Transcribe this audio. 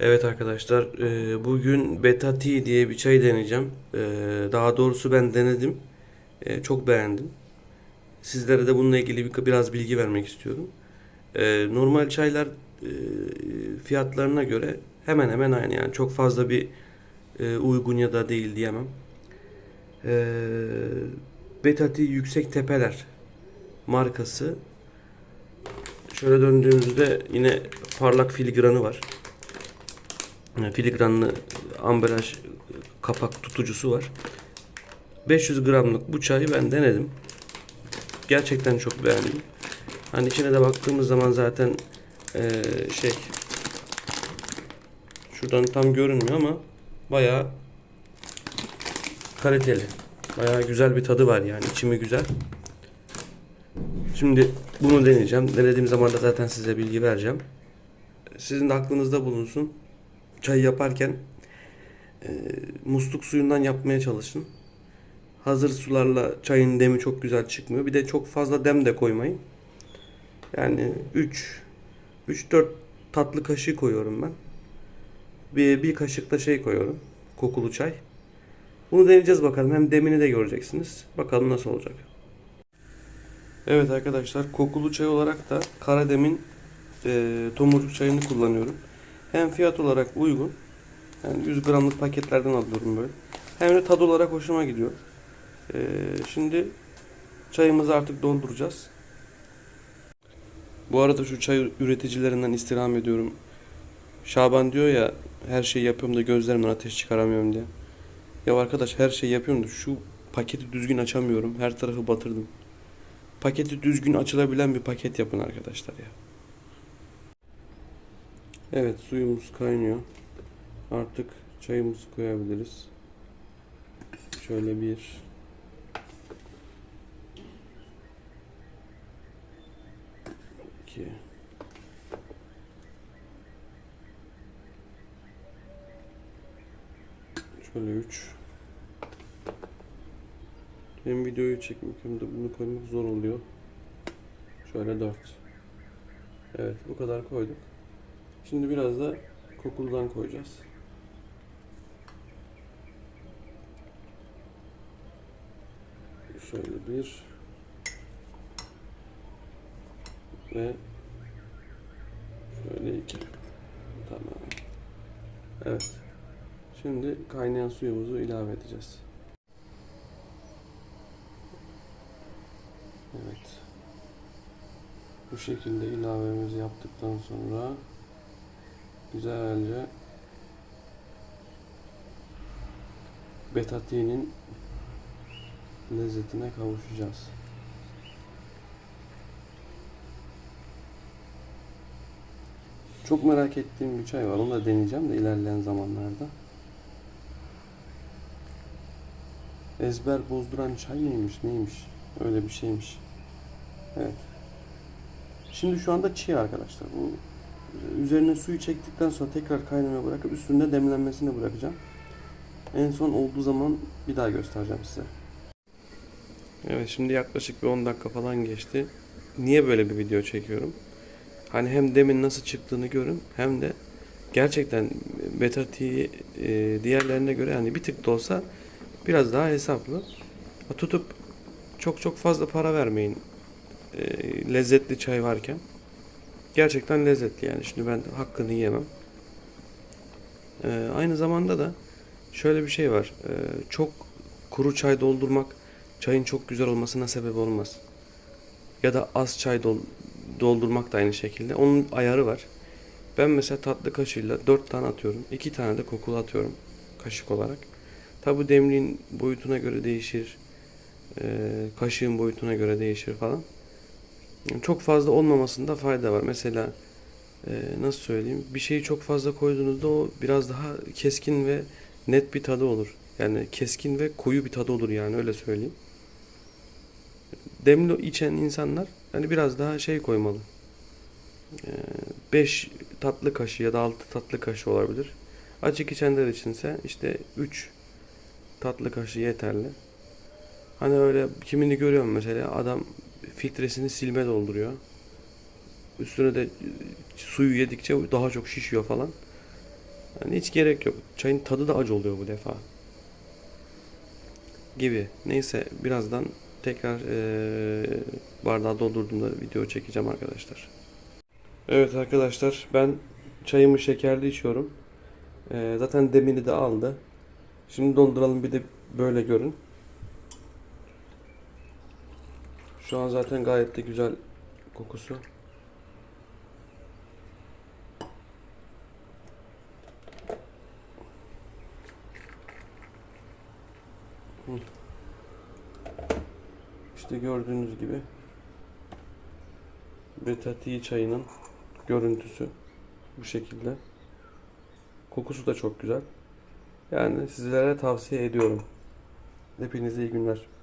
Evet arkadaşlar, e, bugün Beta Tea diye bir çay deneyeceğim. E, Daha doğrusu ben denedim. E, Çok beğendim. Sizlere de bununla ilgili bir, biraz bilgi vermek istiyorum. Normal çaylar fiyatlarına göre hemen hemen aynı yani çok fazla bir uygun ya da değil diyemem. E, Beta Tea Yüksek Tepeler markası. Şöyle döndüğümüzde yine parlak filigranı var. Yani Filigranlı ambalaj kapak tutucusu var. 500 gramlık bu çayı ben denedim. Gerçekten çok beğendim. Hani içine de baktığımız zaman zaten eee, şey şuradan tam görünmüyor ama bayağı kaliteli. Bayağı güzel bir tadı var yani içimi güzel. Şimdi bunu deneyeceğim. Denediğim zaman da zaten size bilgi vereceğim. Sizin de aklınızda bulunsun çay yaparken e, musluk suyundan yapmaya çalışın. Hazır sularla çayın demi çok güzel çıkmıyor. Bir de çok fazla dem de koymayın. Yani 3 3 4 tatlı kaşığı koyuyorum ben. Bir, bir kaşık da şey koyuyorum. Kokulu çay. Bunu deneyeceğiz bakalım. Hem demini de göreceksiniz. Bakalım nasıl olacak. Evet arkadaşlar kokulu çay olarak da Karadem'in e, tomurcuk çayını kullanıyorum. Hem fiyat olarak uygun. Yani 100 gramlık paketlerden alıyorum böyle. Hem de tad olarak hoşuma gidiyor. Ee, şimdi çayımızı artık dolduracağız. Bu arada şu çay üreticilerinden istirham ediyorum. Şaban diyor ya her şeyi yapıyorum da gözlerimden ateş çıkaramıyorum diye. Ya arkadaş her şeyi yapıyorum da şu paketi düzgün açamıyorum. Her tarafı batırdım. Paketi düzgün açılabilen bir paket yapın arkadaşlar ya. Evet suyumuz kaynıyor. Artık çayımızı koyabiliriz. Şöyle bir iki şöyle üç hem videoyu çekmek hem de bunu koymak zor oluyor. Şöyle dört. Evet bu kadar koyduk. Şimdi biraz da kokuldan koyacağız. Şöyle bir ve şöyle iki. Tamam. Evet. Şimdi kaynayan suyumuzu ilave edeceğiz. Evet. Bu şekilde ilavemizi yaptıktan sonra güzelce betatinin lezzetine kavuşacağız. Çok merak ettiğim bir çay var. Onu da deneyeceğim de ilerleyen zamanlarda. Ezber bozduran çay mıymış neymiş? Öyle bir şeymiş. Evet. Şimdi şu anda çiğ arkadaşlar. Bu Üzerine suyu çektikten sonra tekrar kaynamaya bırakıp üstünde demlenmesine bırakacağım. En son olduğu zaman bir daha göstereceğim size. Evet şimdi yaklaşık bir 10 dakika falan geçti. Niye böyle bir video çekiyorum? Hani hem demin nasıl çıktığını görün hem de gerçekten Beta Tea'yi e, diğerlerine göre hani bir tık da olsa biraz daha hesaplı. Tutup çok çok fazla para vermeyin e, lezzetli çay varken. Gerçekten lezzetli yani. Şimdi ben hakkını yemem. Ee, aynı zamanda da şöyle bir şey var. Ee, çok kuru çay doldurmak çayın çok güzel olmasına sebep olmaz. Ya da az çay dol- doldurmak da aynı şekilde. Onun ayarı var. Ben mesela tatlı kaşığıyla 4 tane atıyorum. 2 tane de kokulu atıyorum kaşık olarak. Tabi bu demliğin boyutuna göre değişir. Ee, kaşığın boyutuna göre değişir falan. Çok fazla olmamasında fayda var. Mesela e, nasıl söyleyeyim? Bir şeyi çok fazla koyduğunuzda o biraz daha keskin ve net bir tadı olur. Yani keskin ve koyu bir tadı olur yani öyle söyleyeyim. Demli içen insanlar hani biraz daha şey koymalı. 5 tatlı kaşığı ya da 6 tatlı kaşığı olabilir. Açık içenler içinse işte 3 tatlı kaşığı yeterli. Hani öyle kimini görüyorum mesela adam filtresini silme dolduruyor. Üstüne de suyu yedikçe daha çok şişiyor falan. Yani hiç gerek yok. Çayın tadı da acı oluyor bu defa. Gibi. Neyse birazdan tekrar eee bardağı doldurduğumda video çekeceğim arkadaşlar. Evet arkadaşlar ben çayımı şekerli içiyorum. Eee, zaten demini de aldı. Şimdi donduralım bir de böyle görün. Şu an zaten gayet de güzel kokusu. İşte gördüğünüz gibi Betati çayının görüntüsü bu şekilde. Kokusu da çok güzel. Yani sizlere tavsiye ediyorum. Hepinize iyi günler.